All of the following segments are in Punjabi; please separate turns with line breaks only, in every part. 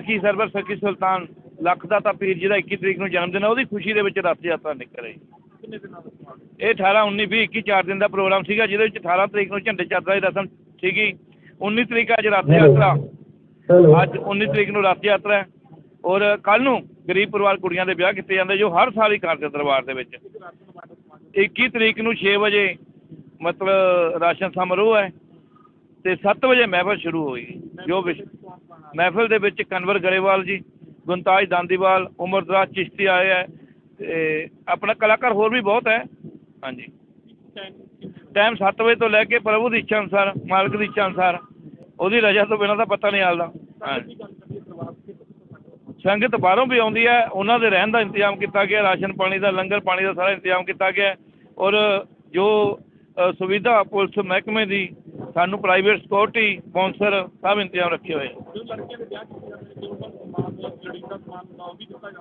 ਸਖੀ ਸਰਵਰ ਸਖੀ ਸੁਲਤਾਨ ਲੱਖ ਦਾ ਤਾਂ ਪੀਰ ਜੀ ਦਾ 21 ਤਰੀਕ ਨੂੰ ਜਨਮ ਦਿਨ ਹੈ ਉਹਦੀ ਖੁਸ਼ੀ ਦੇ ਵਿੱਚ ਰਥ ਯਾਤਰਾ ਨਿਕਲ ਰਹੀ
ਕਿੰਨੇ ਦਿਨਾਂ ਦਾ ਸਮਾਗਮ
ਇਹ 18 19 20 21 ਚਾਰ ਦਿਨ ਦਾ ਪ੍ਰੋਗਰਾਮ ਸੀਗਾ ਜਿਹਦੇ ਵਿੱਚ 18 ਤਰੀਕ ਨੂੰ ਝੰਡੇ ਚਾਦਰਾ ਦੀ ਰਸਮ ਸੀਗੀ। 19 ਤਰੀਕ ਅੱਜ ਰਥ ਯਾਤਰਾ। ਅੱਜ 19 ਤਰੀਕ ਨੂੰ ਰਥ ਯਾਤਰਾ ਹੈ। ਔਰ ਕੱਲ ਨੂੰ ਗਰੀਬ ਪਰਿਵਾਰ ਕੁੜੀਆਂ ਦੇ ਵਿਆਹ ਕੀਤੇ ਜਾਂਦੇ ਜੋ ਹਰ ਸਾਲ ਹੀ ਕਰਦੇ ਦਰਬਾਰ ਦੇ ਵਿੱਚ। 21 ਤਰੀਕ ਨੂੰ 6 ਵਜੇ ਮਤਲਬ ਰਾਸ਼ਨ ਸਮਾਰੋਹ ਹੈ ਤੇ 7 ਵਜੇ ਮਹਿਫਲ ਸ਼ੁਰੂ ਹੋਈ। ਜੋ ਵਿਸ਼ ਮਹਿਫਲ ਦੇ ਵਿੱਚ ਕਨਵਰ ਗਰੇਵਾਲ ਜੀ, ਗੁੰਤਾਜ ਦਾਂਦੀਵਾਲ, ਉਮਰਦਰਾਜ ਚਿਸ਼ਤੀ ਆਏ ਹੈ ਤੇ ਆਪਣਾ ਕਲਾਕਾਰ ਹੋਰ ਵੀ ਬਹੁਤ ਹੈ। ਹਾਂਜੀ। ਟਾਈਮ 7 ਵਜੇ ਤੋਂ ਲੈ ਕੇ ਪ੍ਰਭੂ ਦੀ ਇੱਛਾ ਅਨੁਸਾਰ, ਮਾਲਕ ਦੀ ਇੱਛਾ ਅਨੁਸਾਰ, ਉਹਦੀ ਰਜ਼ਾ ਤੋਂ ਬਿਨਾਂ ਤਾਂ ਪਤਾ ਨਹੀਂ ਚੱਲਦਾ ਹਾਂਜੀ। ਸੰਗਤ ਬਾਹਰੋਂ ਵੀ ਆਉਂਦੀ ਹੈ, ਉਹਨਾਂ ਦੇ ਰਹਿਣ ਦਾ ਇੰਤਜ਼ਾਮ ਕੀਤਾ ਗਿਆ, ਰਾਸ਼ਨ ਪਾਣੀ ਦਾ, ਲੰਗਰ ਪਾਣੀ ਦਾ ਸਾਰਾ ਇੰਤਜ਼ਾਮ ਕੀਤਾ ਗਿਆ ਔਰ ਜੋ ਸੁਵਿਧਾ ਪੁਲਿਸ ਮਹਿਕਮੇ ਦੀ ਸਾਨੂੰ ਪ੍ਰਾਈਵੇਟ ਸਿਕਿਉਰਿਟੀ ਸਪਾਂਸਰ ਸਭ ਇੰਤਜ਼ਾਮ ਰੱਖੇ ਹੋਏ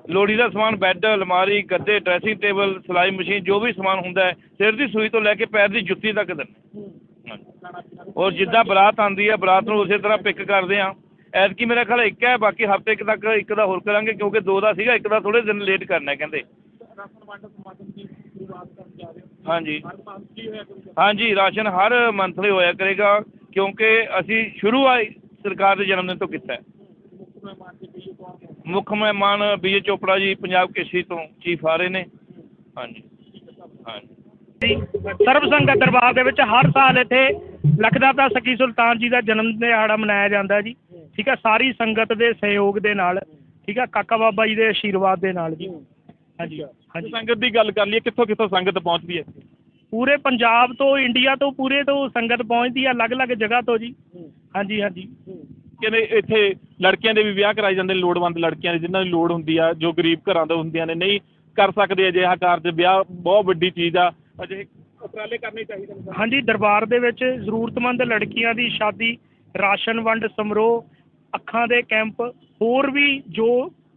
ਲੋੜੀ ਦਾ ਸਮਾਨ
ਬੈੱਡ ਅਲਮਾਰੀ ਗੱਦੇ ਡਰੈਸਿੰਗ ਟੇਬਲ ਸਿਲਾਈ ਮਸ਼ੀਨ ਜੋ ਵੀ ਸਮਾਨ ਹੁੰਦਾ ਹੈ ਸਿਰ ਦੀ ਸੂਈ ਤੋਂ ਲੈ ਕੇ ਪੈਰ ਦੀ ਜੁੱਤੀ ਤੱਕ ਦਿੰਦੇ ਔਰ ਜਿੱਦਾਂ ਬਰਾਤ ਆਉਂਦੀ ਹੈ ਬਰਾਤ ਨੂੰ ਉਸੇ ਤਰ੍ਹਾਂ ਪਿਕ ਕਰਦੇ ਆ ਐਤਕੀ ਮੇਰਾ ਖਿਆਲ ਇੱਕ ਹੈ ਬਾਕੀ ਹਫ਼ਤੇ ਇੱਕ ਤੱਕ ਇੱਕ ਦਾ ਹੋਰ ਕਰਾਂਗੇ ਕਿਉਂਕਿ ਦੋ ਦਾ ਸੀਗਾ ਇੱਕ ਦਾ ਥੋੜੇ ਦਿਨ ਲੇਟ ਕਰਨਾ ਕਹਿੰਦੇ। ਹਾਂਜੀ। ਹਾਂਜੀ ਰਾਸ਼ਨ ਹਰ ਮੰਥਲੀ ਹੋਇਆ ਕਰੇਗਾ ਕਿਉਂਕਿ ਅਸੀਂ ਸ਼ੁਰੂ ਆਈ ਸਰਕਾਰ ਦੇ ਜਨਮ ਦਿਨ ਤੋਂ ਕੀਤਾ ਹੈ।
ਮੁੱਖ ਮਹਿਮਾਨ
ਵਿਜੇ ਚੋਪੜਾ ਜੀ ਪੰਜਾਬ ਕੇਸਰੀ ਤੋਂ ਚੀਫ ਆ ਰਹੇ ਨੇ। ਹਾਂਜੀ। ਹਾਂਜੀ।
ਸਰਬ ਸੰਗਤ ਦਰਬਾਰ ਦੇ ਵਿੱਚ ਹਰ ਸਾਲ ਇੱਥੇ ਲਖਦਾਤਾ ਸਕੀ ਸੁਲਤਾਨ ਜੀ ਦਾ ਜਨਮ ਦਿਹਾੜਾ ਮਨਾਇਆ ਜਾਂਦਾ ਜੀ। ਠੀਕ ਹੈ ਸਾਰੀ ਸੰਗਤ ਦੇ ਸਹਿਯੋਗ ਦੇ ਨਾਲ ਠੀਕ ਹੈ ਕਾਕਾ ਬਾਬਾ ਜੀ ਦੇ ਆਸ਼ੀਰਵਾਦ ਦੇ ਨਾਲ ਜੀ। ਹਾਂਜੀ ਹਾਂਜੀ।
ਸੰਗਤ ਦੀ ਗੱਲ ਕਰ ਲਈਏ ਕਿੱਥੋਂ ਕਿੱਥੋਂ ਸੰਗਤ ਪਹੁੰਚਦੀ ਹੈ?
ਪੂਰੇ ਪੰਜਾਬ ਤੋਂ ਇੰਡੀਆ ਤੋਂ ਪੂਰੇ ਤੋਂ ਸੰਗਤ ਪਹੁੰਚਦੀ ਹੈ ਅਲੱਗ-ਅਲੱਗ ਜਗ੍ਹਾ ਤੋਂ ਜੀ। ਹਾਂਜੀ ਹਾਂਜੀ।
ਕਹਿੰਦੇ ਇੱਥੇ ਲੜਕੀਆਂ ਦੇ ਵੀ ਵਿਆਹ ਕਰਾਏ ਜਾਂਦੇ ਨੇ ਲੋੜਵੰਦ ਲੜਕੀਆਂ ਦੇ ਜਿਨ੍ਹਾਂ ਦੀ ਲੋੜ ਹੁੰਦੀ ਆ ਜੋ ਗਰੀਬ ਘਰਾਂ ਤੋਂ ਹੁੰਦੀਆਂ ਨੇ। ਨਹੀਂ ਕਰ ਸਕਦੇ ਅਜਿਹਾ ਕਾਰਜ ਵਿਆਹ ਬਹੁਤ ਵੱਡੀ ਚੀਜ਼ ਆ। ਅਜਿਹੇ ਉਪਰਾਲੇ ਕਰਨੇ ਚਾਹੀਦੇ ਨੇ
ਹਾਂਜੀ ਦਰਬਾਰ ਦੇ ਵਿੱਚ ਜ਼ਰੂਰਤਮੰਦ ਲੜਕੀਆਂ ਦੀ ਸ਼ਾਦੀ ਰਾਸ਼ਨ ਵੰਡ ਸਮਰੋਹ ਅੱਖਾਂ ਦੇ ਕੈਂਪ ਹੋਰ ਵੀ ਜੋ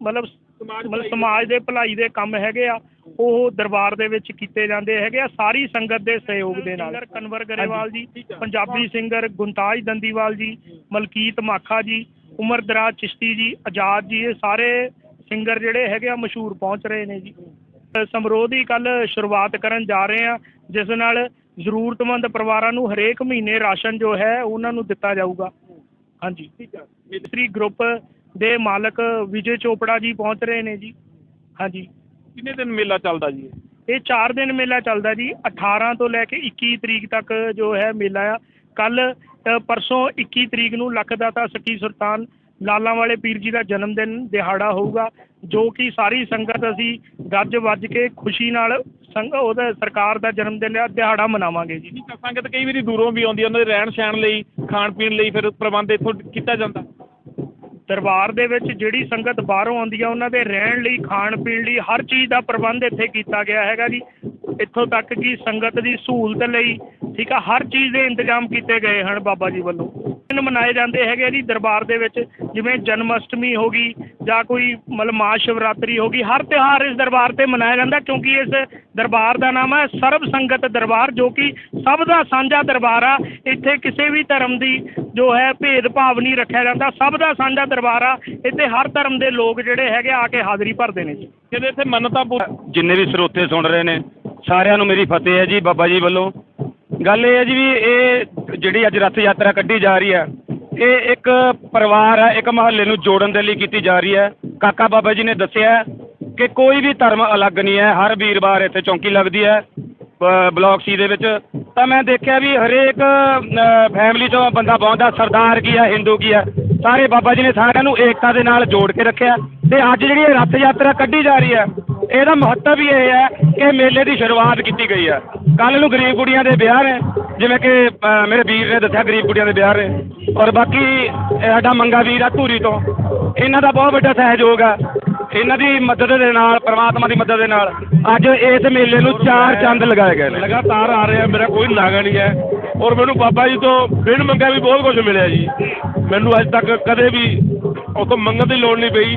ਮਤਲਬ ਮਤਲਬ ਸਮਾਜ ਦੇ ਭਲਾਈ ਦੇ ਕੰਮ ਹੈਗੇ ਆ ਉਹ ਦਰਬਾਰ ਦੇ ਵਿੱਚ ਕੀਤੇ ਜਾਂਦੇ ਹੈਗੇ ਆ ਸਾਰੀ ਸੰਗਤ ਦੇ ਸਹਿਯੋਗ ਦੇ ਨਾਲ। ਕਨਵਰ ਗਰੇਵਾਲ ਜੀ ਪੰਜਾਬੀ ਸਿੰਗਰ ਗੁੰਤਾਜ ਦੰਦੀਵਾਲ ਜੀ ਮਲਕੀਤ ਮਾਖਾ ਜੀ ਉਮਰ ਦਰਾਜ ਚਿਸ਼ਤੀ ਜੀ ਆਜ਼ਾਦ ਜੀ ਇਹ ਸਾਰੇ ਸਿੰਗਰ ਜਿਹੜੇ ਹੈਗੇ ਆ ਮਸ਼ਹੂਰ ਪਹੁੰਚ ਰਹੇ ਨੇ ਜੀ। ਸਮਾਰੋਹ ਦੀ ਕੱਲ ਸ਼ੁਰੂਆਤ ਕਰਨ ਜਾ ਰਹੇ ਆ ਜਿਸ ਨਾਲ ਜ਼ਰੂਰਤਮੰਦ ਪਰਿਵਾਰਾਂ ਨੂੰ ਹਰੇਕ ਮਹੀਨੇ ਰਾਸ਼ਨ ਜੋ ਹੈ ਉਹਨਾਂ ਨੂੰ ਦਿੱਤਾ ਜਾਊਗਾ। ਹਾਂਜੀ। ਮਿਸਤਰੀ ਗਰੁੱਪ ਦੇ ਮਾਲਕ ਵਿਜੇ ਚੋਪੜਾ ਜੀ ਪਹੁੰਚ ਰਹੇ ਨੇ ਜੀ। ਹਾਂਜੀ।
ਕਿੰਨੇ ਦਿਨ ਮੇਲਾ ਚੱਲਦਾ ਜੀ ਇਹ?
4 ਦਿਨ ਮੇਲਾ ਚੱਲਦਾ ਜੀ। 18 ਤੋਂ ਲੈ ਕੇ 21 ਤਰੀਕ ਤੱਕ ਜੋ ਹੈ ਮੇਲਾ ਆ। ਕੱਲ ਪਰਸੋਂ 21 ਤਰੀਕ ਨੂੰ ਲੱਖਦਾਤਾ ਸਕੀ ਸੁਲਤਾਨ ਲਾਲਾਂ ਵਾਲੇ ਪੀਰ ਜੀ ਦਾ ਜਨਮ ਦਿਨ ਦਿਹਾੜਾ ਹੋਊਗਾ ਜੋ ਕਿ ਸਾਰੀ ਸੰਗਤ ਅਸੀਂ ਗੱਜ ਵੱਜ ਕੇ ਖੁਸ਼ੀ ਨਾਲ ਸੰਗ ਉਹਦਾ ਸਰਕਾਰ ਦਾ ਜਨਮ ਦਿਨ ਦਿਹਾੜਾ ਮਨਾਵਾਂਗੇ ਜੀ।
ਆ ਸੰਗਤ ਕਈ ਵਾਰੀ ਦੂਰੋਂ ਵੀ ਆਉਂਦੀ ਆ ਉਹਨਾਂ ਦੇ ਰਹਿਣ ਸਹਿਣ ਲਈ ਖਾਣ ਪੀਣ ਲਈ ਫਿਰ ਪ੍ਰਬੰਧ ਇੱਥੋਂ ਕੀਤਾ ਜਾਂਦਾ।
ਦਰਬਾਰ ਦੇ ਵਿੱਚ ਜਿਹੜੀ ਸੰਗਤ ਬਾਹਰੋਂ ਆਉਂਦੀ ਆ, ਉਹਨਾਂ ਦੇ ਰਹਿਣ ਲਈ, ਖਾਣ ਪੀਣ ਲਈ ਹਰ ਚੀਜ਼ ਦਾ ਪ੍ਰਬੰਧ ਇੱਥੇ ਕੀਤਾ ਗਿਆ ਹੈਗਾ ਜੀ। ਇੱਥੋਂ ਤੱਕ ਕਿ ਸੰਗਤ ਦੀ ਸਹੂਲਤ ਲਈ, ਠੀਕ ਆ, ਹਰ ਚੀਜ਼ ਦੇ ਇੰਤਜ਼ਾਮ ਕੀਤੇ ਗਏ ਹਨ ਬਾਬਾ ਜੀ ਵੱਲੋਂ। ਦਿਨ ਮਨਾਏ ਜਾਂਦੇ ਹੈਗੇ ਆ ਜੀ ਦਰਬਾਰ ਦੇ ਵਿੱਚ, ਜਿਵੇਂ ਜਨਮ ਅਸ਼ਟਮੀ ਹੋ ਗਈ ਜਾਂ ਕੋਈ ਮਤਲਬ ਮਹਾ ਸ਼ਿਵਰਾਤਰੀ ਹੋ ਗਈ, ਹਰ ਤਿਉਹਾਰ ਇਸ ਦਰਬਾਰ ਤੇ ਮਨਾਇਆ ਜਾਂਦਾ ਕਿਉਂਕਿ ਇਸ ਦਰਬਾਰ ਦਾ ਨਾਮ ਹੈ ਸਰਬ ਸੰਗਤ ਦਰਬਾਰ, ਜੋ ਕਿ ਸਭ ਦਾ ਸਾਂਝਾ ਦਰਬਾਰ ਆ। ਇੱਥੇ ਕਿਸੇ ਵੀ ਧਰਮ ਦੀ ਜੋ ਹੈ ਭੇਦ ਭਾਵ ਨਹੀਂ ਰੱਖਿਆ ਜਾਂਦਾ। ਸਭ ਦਾ ਸਾਂਝਾ ਦਰਬਾਰ ਆ। ਇੱਥੇ ਹਰ ਧਰਮ ਦੇ ਲੋਕ ਜਿਹੜੇ ਹੈਗੇ ਆ ਕੇ ਹਾਜ਼ਰੀ ਭਰਦੇ ਨੇ ਜੀ।
ਕਹਿੰਦੇ ਇੱਥੇ ਮੰਨਤਾਂ ਪੂਰ
ਜਿੰਨੇ ਵੀ ਸਰੋਤੇ ਸੁਣ ਰਹੇ ਨੇ ਸਾਰਿਆਂ ਨੂੰ ਮੇਰੀ ਫਤਿਹ ਹੈ ਜੀ ਬਾਬਾ ਜੀ ਵੱਲੋਂ। ਗੱਲ ਇਹ ਹੈ ਜੀ ਵੀ ਇਹ ਜਿਹੜੀ ਅੱਜ ਰੱਥ ਯਾਤਰਾ ਕੱਢੀ ਜਾ ਰਹੀ ਹੈ ਇਹ ਇੱਕ ਪਰਿਵਾਰ ਹੈ ਇੱਕ ਮਹੱਲੇ ਨੂੰ ਜੋੜਨ ਦੇ ਲਈ ਕੀਤੀ ਜਾ ਰਹੀ ਹੈ। ਕਾਕਾ ਬਾਬਾ ਜੀ ਨੇ ਦੱਸਿਆ ਕਿ ਕੋਈ ਵੀ ਧਰਮ ਅਲੱਗ ਨਹੀਂ ਹੈ। ਹਰ ਵੀਰਵਾਰ ਇੱਥੇ ਚੌਂਕੀ ਲੱਗਦੀ ਹੈ ਬ- ਬਲਾਕ ਸੀ ਦੇ ਵਿੱਚ। ਤਾਂ ਮੈਂ ਦੇਖਿਆ ਵੀ ਹਰੇਕ ਫੈਮਿਲੀ ਤੋਂ ਬੰਦਾ ਪਹੁੰਚਦਾ ਸਰਦਾਰ ਕੀ ਹੈ ਹਿੰਦੂ ਕੀ ਹੈ ਸਾਰੇ ਬਾਬਾ ਜੀ ਨੇ ਸਾਰਿਆਂ ਨੂੰ ਏਕਤਾ ਦੇ ਨਾਲ ਜੋੜ ਕੇ ਰੱਖਿਆ। ਤੇ ਅੱਜ ਜਿਹੜੀ ਇਹ ਰੱਥ ਯਾਤਰਾ ਕੱਢੀ ਜਾ ਰਹੀ ਹੈ ਇਹਦਾ ਮਹੱਤਵ ਹੀ ਇਹ ਹੈ ਕਿ ਮੇਲੇ ਦੀ ਸ਼ੁਰੂਆਤ ਕੀਤੀ ਗਈ ਹੈ ਕੱਲ ਨੂੰ ਗਰੀਬ ਕੁੜੀਆਂ ਦੇ ਵਿਆਹ ਨੇ, ਜਿਵੇਂ ਕਿ ਮੇਰੇ ਵੀਰ ਨੇ ਦੱਸਿਆ ਗਰੀਬ ਕੁੜੀਆਂ ਦੇ ਵਿਆਹ ਨੇ। ਔਰ ਬਾਕੀ ਸਾਡਾ ਮੰਗਾ ਵੀਰ ਆ ਧੂਰੀ ਤੋਂ। ਇਹਨਾਂ ਦਾ ਬਹੁਤ ਵੱਡਾ ਸਹਿਯੋਗ ਆ। ਇਹਨਾਂ ਦੀ ਮਦਦ ਦੇ ਨਾਲ, ਪ੍ਰਮਾਤਮਾ ਦੀ ਮਦਦ ਦੇ ਨਾਲ ਅੱਜ ਇਸ ਮੇਲੇ ਨੂੰ ਚਾਰ ਚੰਦ ਲਗਾਏ ਗਏ ਨੇ।
ਲਗਾਤਾਰ ਆ ਰਿਹਾ, ਮੇਰਾ ਕੋਈ ਨਾਗਾ ਨਹੀਂ ਹੈ। ਔਰ ਮੈਨੂੰ ਬਾਬਾ ਜੀ ਤੋਂ ਬਿਨ ਮੰਗਿਆ ਵੀ ਬਹੁਤ ਕੁਝ ਮਿਲਿਆ ਜੀ। ਮੈਨੂੰ ਅੱਜ ਤੱਕ ਕਦੇ ਵੀ ਉਹ ਤੋਂ ਮੰਗਣ ਦੀ ਲੋੜ ਨਹੀਂ ਪਈ।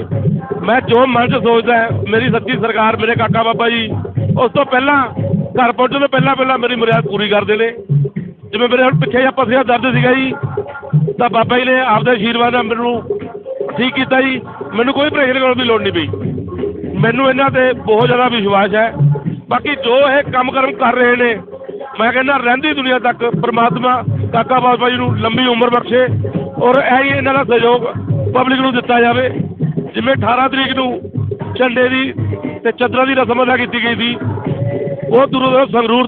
ਮੈਂ ਜੋ ਮਨ 'ਚ ਸੋਚਦਾ, ਮੇਰੀ ਸੱਚੀ ਸਰਕਾਰ, ਮੇਰੇ ਕਾਕਾ ਬਾਬਾ ਜੀ, ਉਸ ਤੋਂ ਪਹਿਲਾਂ, ਘਰ ਪਹੁੰਚਣ ਤੋਂ ਪਹਿਲਾਂ ਪਹਿਲਾਂ ਮੇਰੀ ਮੁਰਾਦ ਪੂਰੀ ਕਰਦੇ ਨੇ। ਜਿਵੇਂ ਮੇਰੇ ਹੁਣ ਪਿੱਛੇ ਜਿਹਾ ਪਸਿਆ ਦਰਦ ਸੀਗਾ ਜੀ, ਤਾਂ ਬਾਬਾ ਜੀ ਨੇ ਆਪਦੇ ਆਸ਼ੀਰਵਾਦ ਨਾਲ ਮੈਨੂੰ ਠੀਕ ਕੀਤਾ ਜੀ। ਮੈਨੂੰ ਕੋਈ ਪ੍ਰੈਸ਼ਰ ਕਰਨ ਦੀ ਲੋੜ ਨਹੀਂ ਪਈ। ਮੈਨੂੰ ਇਹਨਾਂ ਤੇ ਬਹੁਤ ਜ਼ਿਆਦਾ ਵਿਸ਼ਵਾਸ ਹੈ। ਬਾਕੀ ਜੋ ਇਹ ਕੰਮ ਕਰਮ ਕਰ ਰਹੇ ਨੇ, ਮੈਂ ਕਹਿੰਦਾ ਰਹਿੰਦੀ ਦੁਨੀਆ ਤੱਕ, ਪ੍ਰਮਾਤਮਾ ਕਾਕਾ ਬਾਬਾ ਜੀ ਨੂੰ ਲੰਬੀ ਉਮਰ ਬਖਸ਼ੇ ਔਰ ਇਹ ਹੀ ਇਹਨਾਂ ਦਾ ਸਹਿਯੋਗ ਪਬਲਿਕ ਨੂੰ ਦਿੱਤਾ ਜਾਵੇ। ਜਿਵੇਂ 18 ਤਰੀਕ ਨੂੰ ਝੰਡੇ ਦੀ ਤੇ ਚੱਦਰਾਂ ਦੀ ਰਸਮ ਅਦਾ ਕੀਤੀ ਗਈ ਸੀ, ਉਹ ਦੂਰੋਂ ਦੂਰੋਂ ਸੰਗਰੂਰ